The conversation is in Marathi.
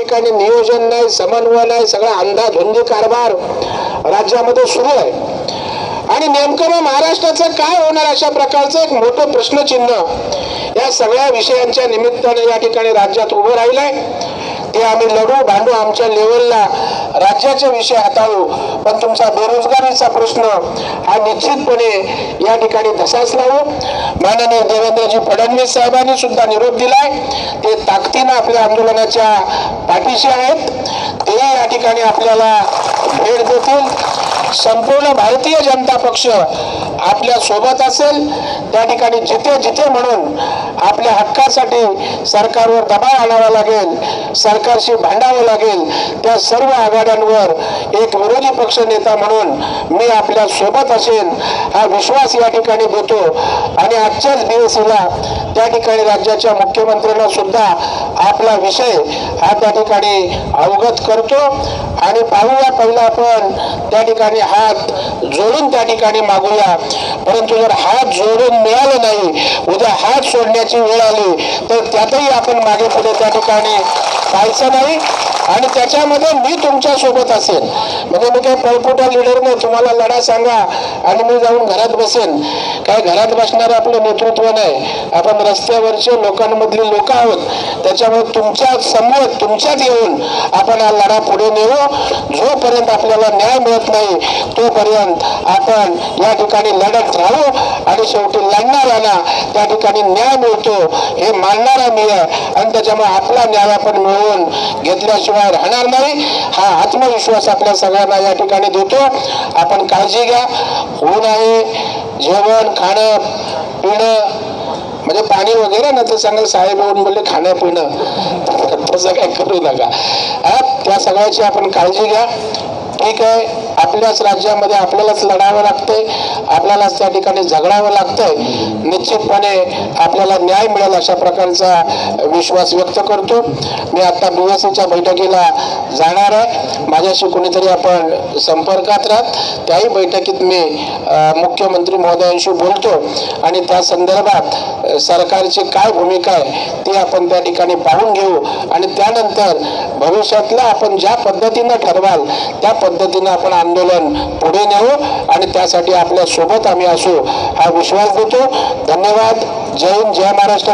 ठिकाणी नियोजन नाही समन्वय नाही सगळा अंधाधुंदी कारभार राज्यामध्ये सुरू आहे. आणि नेमकं मग महाराष्ट्राचं काय होणार अशा प्रकारचं एक मोठं प्रश्नचिन्ह या सगळ्या विषयांच्या निमित्ताने या ठिकाणी राज्यात उभं राहिलंय. ते आम्ही लढू भांडू आमच्या लेवलला राज्याचे विषय हाताळू पण तुमचा बेरोजगारीचा प्रश्न हा निश्चितपणे या ठिकाणी धसाच लावू. माननीय देवेंद्रजी फडणवीस साहेबांनी सुद्धा निरोप दिलाय. ते ताकदीनं आपल्या आंदोलनाच्या पाठीशी आहेत. ते या ठिकाणी आपल्याला भेट देतील. संपूर्ण भारतीय जनता पक्ष आपल्यासोबत असेल त्या ठिकाणी जिथे जिथे म्हणून आपल्या हक्कासाठी सरकारवर दबाव आणावा लागेल सरकारशी भांडावं लागेल त्या सर्व आघाड्यांवर एक विरोधी पक्ष नेता म्हणून मी आपल्यासोबत असेल हा विश्वास या ठिकाणी देतो. आणि आजच्याच दिवसीला त्या ठिकाणी राज्याच्या मुख्यमंत्र्यांना सुद्धा आपला विषय हा त्या ठिकाणी अवगत करतो आणि पाहूया पहिला आपण त्या ठिकाणी हात जोडून त्या ठिकाणी मागूया. परंतु जर हात जोडून मिळालं नाही उद्या हात सोडण्याची वेळ आली तर त्यातही आपण मागे पुढे त्या ठिकाणी पाहायचं नाही. आणि त्याच्यामध्ये मी तुमच्यासोबत असेल म्हणजे मी काही पळपुटा लिडर नाही तुम्हाला लढा सांगा आणि मी जाऊन घरात बसेन. काय घरात बसणारं आपलं नेतृत्व नाही. आपण रस्त्यावरचे लोकांमधली लोक आहोत. त्याच्यामुळे तुमच्यासमोर तुमच्यात येऊन आपण हा लढा पुढे नेऊ. जोपर्यंत आपल्याला न्याय मिळत नाही तोपर्यंत आपण या ठिकाणी लढत राहू आणि शेवटी लढणाऱ्यांना त्या ठिकाणी न्याय मिळतो. हे मानणारा मी आहे. आणि त्याच्यामुळे आपला न्याय आपण मिळवून घेतल्याशिवाय राहणार नाही. हा आत्मविश्वास आपल्या सगळ्यांना या ठिकाणी देतो. आपण काळजी घ्या. ऊन आहे जेवण खाणं पिणं म्हणजे पाणी वगैरे ना ते सांगा साहेब येऊन बोलले खाणं पिणं. तसं काय करू नका. त्या सगळ्याची आपण काळजी घ्या. ठीक आहे. आपल्याच राज्यामध्ये आपल्यालाच लढावं लागतंय आपल्यालाच त्या ठिकाणी झगडावं लागतंय. निश्चितपणे आपल्याला न्याय मिळेल अशा प्रकारचा विश्वास व्यक्त करतो. मी आता बी एस सीच्या बैठकीला जाणार आहे. माझ्याशी कोणीतरी आपण संपर्कात राहत त्याही बैठकीत मी मुख्यमंत्री महोदयांशी बोलतो. आणि त्या संदर्भात सरकारची काय भूमिका आहे ती आपण त्या ठिकाणी पाहून घेऊ. आणि त्यानंतर भविष्यातला आपण ज्या पद्धतीनं ठरवाल त्या पद्धतीनं आपण आंदोलन पुढे नेऊ आणि त्यासाठी आपल्यासोबत आम्ही असू हा विश्वास देतो. धन्यवाद. जय हिंद जय महाराष्ट्र.